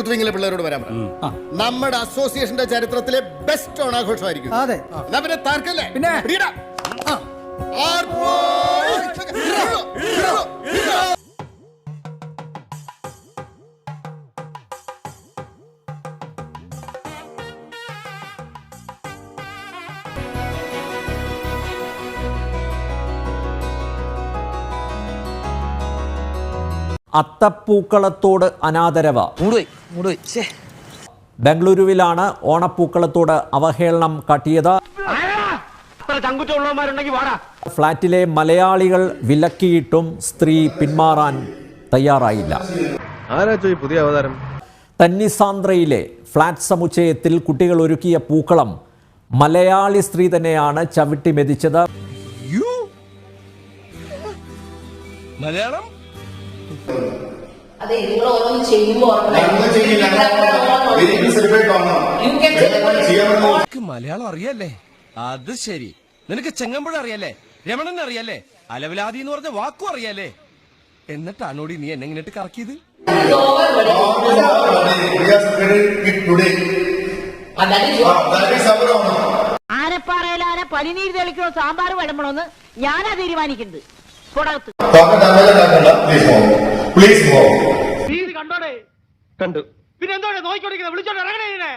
Youth വിങ്ങിലെ പിള്ളേരോട് വരാൻ പറ. നമ്മുടെ അസോസിയേഷന്റെ ചരിത്രത്തിലെ ബെസ്റ്റ് ഓണാഘോഷമായിരിക്കും. അതെ. എന്നാ പിന്നെ? താർക്കല്ലേ പിന്നെ? അത്തപ്പൂക്കളത്തോട് അനാദരവ്. മൂടുപോയി ബംഗളൂരുവിലാണ് ഓണപ്പൂക്കളത്തോട് അവഹേളനം കാട്ടിയത്. ഫ്ളാറ്റിലെ മലയാളികൾ വിലക്കിയിട്ടും സ്ത്രീ പിന്മാറാൻ തയ്യാറായില്ല. പുതിയ അവതാരം? തന്നിസാന്ദ്രയിലെ ഫ്ളാറ്റ് സമുച്ചയത്തിൽ കുട്ടികൾ ഒരുക്കിയ പൂക്കളം മലയാളി സ്ത്രീ തന്നെയാണ് ചവിട്ടി മെതിച്ചത്. മലയാളം? അതെ നിങ്ങൾ ഓരോന്ന് ചെയ്യുമ്പോൾ മലയാളം അറിയല്ലേ? അത് ശരി. നിനക്ക് ചെങ്ങമ്പുഴ അറിയല്ലേ? രമണൻ അറിയല്ലേ? അലവലാതി എന്ന് പറഞ്ഞ വാക്കും അറിയാലേ എന്നിട്ട് എന്നിട്ടാണോടി നീ എന്നെ ഇങ്ങോട്ട് കറക്കിയത്? ആനപ്പാറയിലാന പനിനീര് തെളിക്കണോ സാമ്പാർ വിളമ്പണോന്ന് ഞാനാ തീരുമാനിക്കുന്നത്. പുറത്ത് കണ്ടു പിന്നെ എന്തോടെ നോക്കിക്കൊണ്ടിരിക്കുന്നത് Let ഇറങ്ങണേ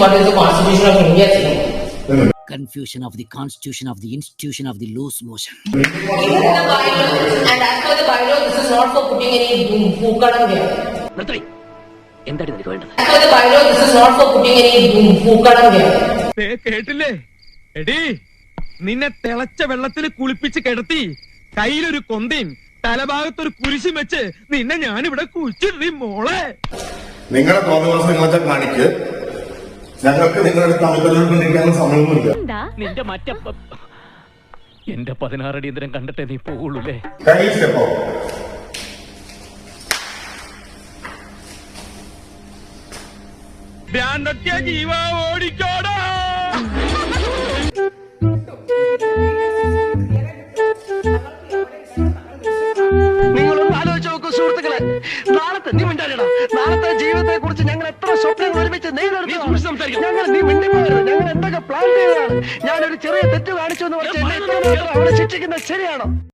what is the Constitution of the institution of the loose constitution of the institution of the loose motion It is in the Bible, and as per the bylaw, this is not for putting any pookalam here. എന്താണ് നിനക്ക് വേണ്ടത് As per the bylaw, this is not for putting any pookalam here. കേട്ടില്ലേ എടി നിന്നെ തിളച്ച വെള്ളത്തിൽ കുളിപ്പിച്ച് കിടത്തി കയ്യിലൊരു കൊന്തയും തലഭാഗത്തൊരു കുരിശും വെച്ച് നിന്നെ ഞാനിവിടെ കുഴിച്ചിടീ മോളെ. നിങ്ങളുടെ തോന്നുവാസം നിങ്ങളൊക്കെ കാണിക്ക് ഞങ്ങൾക്ക് നിങ്ങളുടെ തമിഴ്നാട്ടിൽ സമയമൊന്നുമില്ല. നിന്റെ മറ്റ എന്റെ പതിനാറടിയന്തരം കണ്ടിട്ടേ നീ പോകുള്ളൂല്ലേ ഭ്രാന്തത്യ ജീവ ഓടിക്കോടാ. നാളത്തെ നീ മിണ്ടാടിയടാ നാളത്തെ ജീവിതത്തെ കുറിച്ച് ഞങ്ങൾ എത്ര സ്വപ്നങ്ങൾ ഒരുമിച്ച് നെയ്തെടുത്തു ഞങ്ങൾ നീ മിണ്ടിപ്പോയത് ഞങ്ങൾ എന്തൊക്കെ പ്ലാൻ ചെയ്തതാണ്. ഞാനൊരു ചെറിയ തെറ്റ് കാണിച്ചു എന്ന് പറഞ്ഞാൽ എന്നെ ഇത്ര മാത്രം അവളെ ശിക്ഷിക്കുന്നത് ശരിയാണോ?